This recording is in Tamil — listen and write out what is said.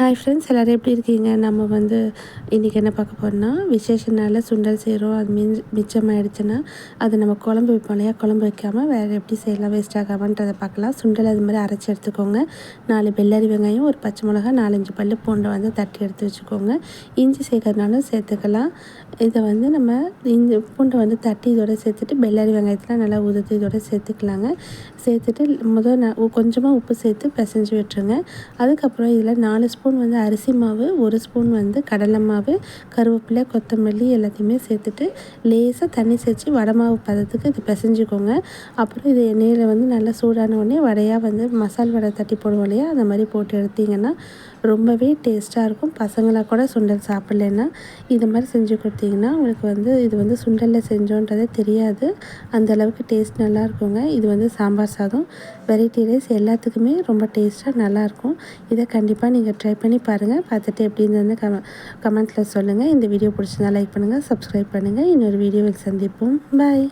ஹாய் ஃப்ரெண்ட்ஸ் எல்லோரும் எப்படி இருக்கீங்க? நம்ம வந்து இன்றைக்கி என்ன பார்க்க போகிறோம்னா விசேஷ நாளில் சுண்டல் செய்கிறோம் அது மின் மிச்சமாயிடுச்சுன்னா அது நம்ம குழம்பு வைப்போம் இல்லையா? குழம்பு வைக்காமல் வேறு எப்படி செய்யலாம் வேஸ்ட் ஆகாமன்றதை பார்க்கலாம். சுண்டல் அது மாதிரி அரைச்சி எடுத்துக்கோங்க. நாலு வெள்ளரி வெங்காயம் ஒரு பச்சை மிளகா நாலஞ்சு பல் பூண்டை வந்து தட்டி எடுத்து வச்சுக்கோங்க. இஞ்சி சேர்க்கறதுனாலும் சேர்த்துக்கலாம். இதை வந்து நம்ம இஞ்சி பூண்டை வந்து தட்டி இதோட சேர்த்துட்டு வெள்ளரி வெங்காயத்தில் நல்லா உதுத்து இதோட சேர்த்துக்கலாங்க. சேர்த்துட்டு முதல் கொஞ்சமாக உப்பு சேர்த்து பிசைஞ்சு விட்டுருங்க. அதுக்கப்புறம் இதில் நாலு ஸ்பூன் ஸ்பூன் வந்து அரிசி மாவு ஒரு ஸ்பூன் வந்து கடலை மாவு கருவேப்பிலை கொத்தமல்லி எல்லாத்தையுமே சேர்த்துட்டு லேசாக தண்ணி சேர்த்து வடை மாவு பதத்துக்கு இது பிசைஞ்சிக்கோங்க. அப்புறம் இது எண்ணெயில் வந்து நல்லா சூடான உடனே வடையாக வந்து மசால் வடை தட்டி போடுவோம் இல்லையா? அந்த மாதிரி போட்டு எடுத்திங்கன்னா ரொம்பவே டேஸ்ட்டாக இருக்கும். பசங்களாக கூட சுண்டல் சாப்பிட்லன்னா இது மாதிரி செஞ்சு கொடுத்தீங்கன்னா உங்களுக்கு வந்து இது வந்து சுண்டலில் செஞ்சோன்றதே தெரியாது. அந்தளவுக்கு டேஸ்ட் நல்லா இருக்குங்க. இது வந்து சாம்பார் சாதம் வெரைட்டி ரைஸ் எல்லாத்துக்குமே ரொம்ப டேஸ்ட்டாக நல்லாயிருக்கும் இதை கண்டிப்பாக நீங்கள் ட்ரை பண்ணி பாருங்கள் பார்த்துட்டு எப்படி இருந்ததுன்னு கம கமெண்ட்டில் சொல்லுங்கள் இந்த வீடியோ பிடிச்சிருந்தா லைக் பண்ணுங்கள் சப்ஸ்கிரைப் பண்ணுங்கள் இன்னொரு வீடியோவில் சந்திப்போம். பாய்.